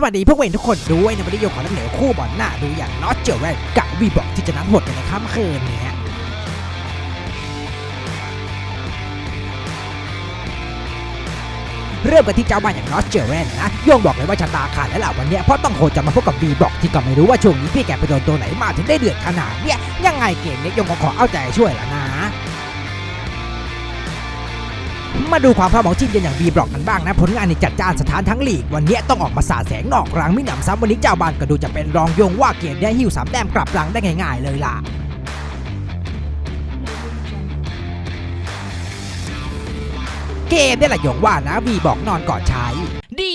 สวัสดีพวกเวนทุกคนด้วยในวันนี้โยขอเสนอคู่บอลหน้าดูอย่างนอตเจอร์แรนกับวีบอกที่จะนัดหมดกันในค่ำคืนนี้เริ่มกันที่เจ้าบ้านอย่างนอตเจอร์แรนนะโยงบอกเลยว่าชะตาขาดแล้วล่ะวันนี้เพราะต้องโคจะมาพบกับวีบอกที่ก็ไม่รู้ว่าช่วงนี้พี่แกไปโดนตัวไหนมาถึงได้เดือดขนาดเนี้ยยังไงเกมเนี้ยโยงก็ขอเอาใจช่วยละนะ มาดูความพร้อมของทีมเยือนอย่างบีบล็อกกันบ้างนะ ผลงานในจัดจ้านสถานทั้งลีก วันนี้ต้องออกมาสาดแสงนอกรังมิหนำซ้ำวันนี้เจ้าบ้านก็ดูจะเป็นรองโยงว่าเกมได้หิวสามแต้มกลับหลังได้ง่ายๆเลยล่ะเกมได้หละโยงว่านะบีบอกนอนก่อนใช้ดี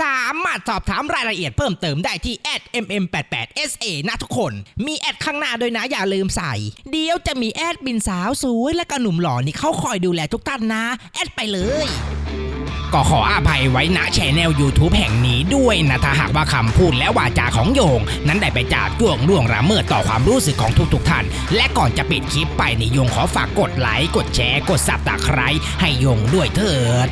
สามารถสอบถามรายละเอียดเพิ่มเติมได้ที่ @mm88sa นะทุกคน มีแอดข้างหน้าด้วยนะอย่าลืมใส่ เดี๋ยวจะมีแอดบินสาวสวยและก็หนุ่มหล่อนี่เขาคอยดูแลทุกท่านนะ แอดไปเลย ก็ขออภัยไว้ณแชนแนล YouTube แห่งนี้ด้วยนะ ถ้าหากว่าคำพูดและวาจาของโยง นั้นได้ไปจากจ้วงล่วงละเมิดต่อความรู้สึกของทุกๆท่าน และก่อนจะปิดคลิปไปนี่โยงขอฝากกดไลค์กดแชร์กดซับตะไคร้ให้โยงด้วยเถิด